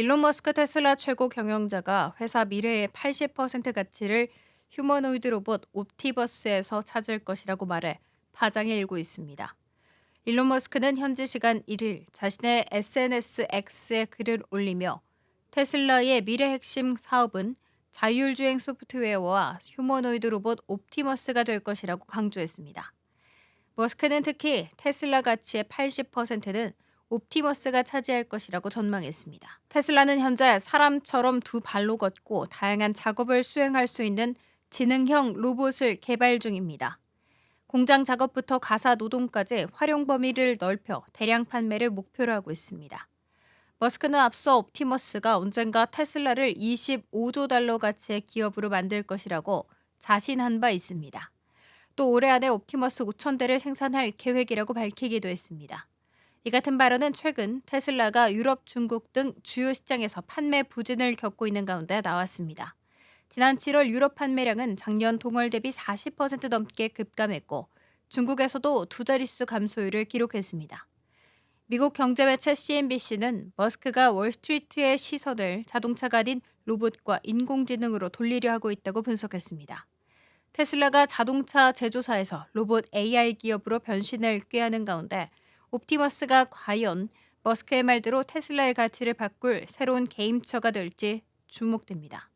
일론 머스크 테슬라 최고 경영자가 회사 미래의 80% 가치를 휴머노이드 로봇 옵티버스에서 찾을 것이라고 말해 파장이 일고 있습니다. 일론 머스크는 현지 시간 1일 자신의 SNS X에 글을 올리며 테슬라의 미래 핵심 사업은 자율주행 소프트웨어와 휴머노이드 로봇 옵티머스가 될 것이라고 강조했습니다. 머스크는 특히 테슬라 가치의 80%는 옵티머스가 차지할 것이라고 전망했습니다. 테슬라는 현재 사람처럼 두 발로 걷고 다양한 작업을 수행할 수 있는 지능형 로봇을 개발 중입니다. 공장 작업부터 가사 노동까지 활용 범위를 넓혀 대량 판매를 목표로 하고 있습니다. 머스크는 앞서 옵티머스가 언젠가 테슬라를 25조 달러 가치의 기업으로 만들 것이라고 자신한 바 있습니다. 또 올해 안에 옵티머스 5천 대를 생산할 계획이라고 밝히기도 했습니다. 이 같은 발언은 최근 테슬라가 유럽, 중국 등 주요 시장에서 판매 부진을 겪고 있는 가운데 나왔습니다. 지난 7월 유럽 판매량은 작년 동월 대비 40% 넘게 급감했고 중국에서도 두 자릿수 감소율을 기록했습니다. 미국 경제 매체 CNBC는 머스크가 월스트리트의 시선을 자동차가 아닌 로봇과 인공지능으로 돌리려 하고 있다고 분석했습니다. 테슬라가 자동차 제조사에서 로봇 AI 기업으로 변신을 꾀하는 가운데 옵티머스가 과연 머스크의 말대로 테슬라의 가치를 바꿀 새로운 게임처가 될지 주목됩니다.